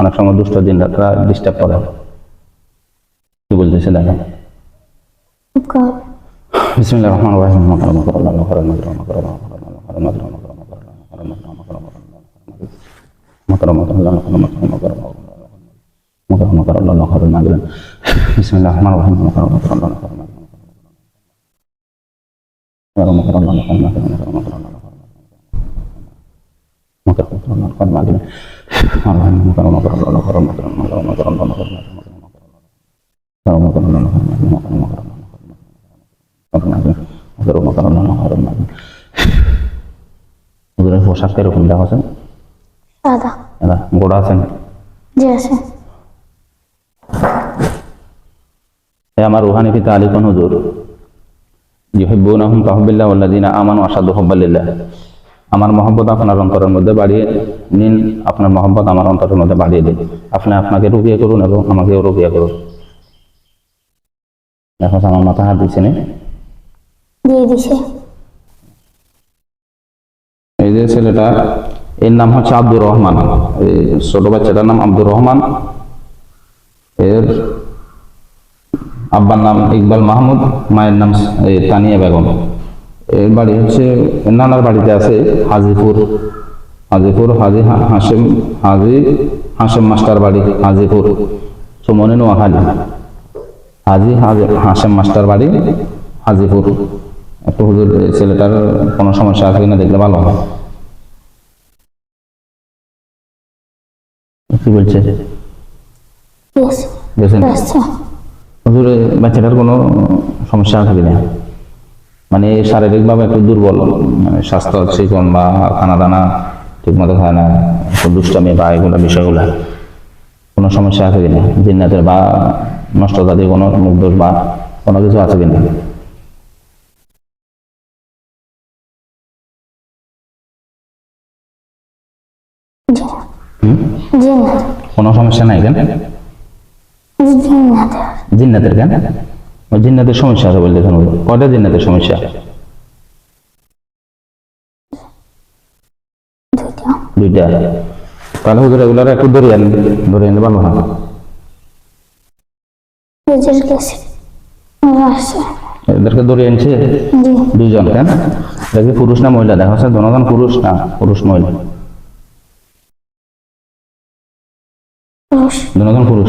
অনেক সময় দুষ্ট দিন রাতরা ডিস্টার্ব করে কি বলতেছে দেখো কর বিসমিল্লাহির রহমানির রহিম মাকরাম মাকরাম আল্লাহ মাকরাম মাকরাম মাকরাম মাকরাম মাকরাম মাকরাম মাকরাম মাকরাম আল্লাহ মাকরাম মাকরাম মাকরাম মাকরাম মাকরাম আল্লাহ মাকরাম মাকরাম বিসমিল্লাহির রহমানির রহিম মাকরাম মাকরাম আল্লাহ পোশাক এরকম দেওয়া আছে গোড়া আছেন আমার রুহানি পিতা আলী কোন হুজুর ইউহিব্বুনাহুম আহম ওয়াল্লাযিনা আমানু আশাদু হব্বাল্লাহ আমার মহব্বত আপনার অন্তরের মধ্যে বাড়িয়ে নিন আপনার মহব্বত আমার অন্তরের মধ্যে বাড়িয়ে দিন। আপনি আপনাকে রুগিয়ে করুন এবং আমাকেও রুগিয়ে করুন। দেখো আমার মাথা হাত দিচ্ছে না। দিয়ে দিছে। এই যে ছেলেটা এর নাম হচ্ছে আব্দুর রহমান। এই ছোট বাচ্চাটার নাম আব্দুর রহমান। এর আব্বার নাম ইকবাল মাহমুদ মায়ের নাম এই তানিয়া বেগম। বাড়ি হচ্ছে নানার বাড়িতে আছে হাজিপুর হাজিপুর হাজি হাসিম হাজি হাসিম মাস্টার বাড়ি হাজিপুর সুমনে নোয়াখালী। হাজি হাজি হাসিম মাস্টার বাড়ি হাজিপুর। একটু হুজুর ছেলেটার কোনো সমস্যা আছে কিনা দেখলে ভালো হয়। কি বলছে? হুজুর বাচ্চাটার কোনো সমস্যা আছে কিনা? মানে শারীরিকভাবে একটু দুর্বল মানে স্বাস্থ্য চিকন বা খানা দানা ঠিক মতো খায় না দুষ্টামি বা এগুলো বিষয়গুলো কোনো সমস্যা আছে কিনা? জিন্নাতের বা নষ্ট জাতীয় কোনো মুগ্ধ বা কোনো কিছু আছে কিনা? কোনো সমস্যা নাই কেন? জিন্নাতের কেন? জিন্নাতের সমস্যা আছে বলতে কেন কয়টা জিন্নাতের সমস্যা? দুইটা। তাহলে হুজুর এগুলার একটু ধরে আন ধরে আনলে ভালো হয় এদেরকে ধরে আনছে? জি। দুইজন কেন? দেখি পুরুষ না মহিলা? দেখা যাচ্ছে জনগণ পুরুষ না পুরুষ মহিলা। জনগণ পুরুষ।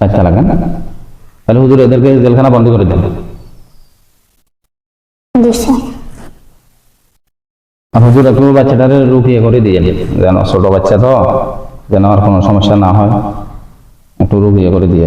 চারটা লাগান তাহলে হুজুর এদেরকে জেলখানা বন্ধ করে দেন। হুজুর আপনি বাচ্চাটারে রুকিয়ে করে দিয়ে যেন। ছোট বাচ্চা তো যেন আর কোনো সমস্যা না হয় একটু রুকিয়ে করে দিয়ে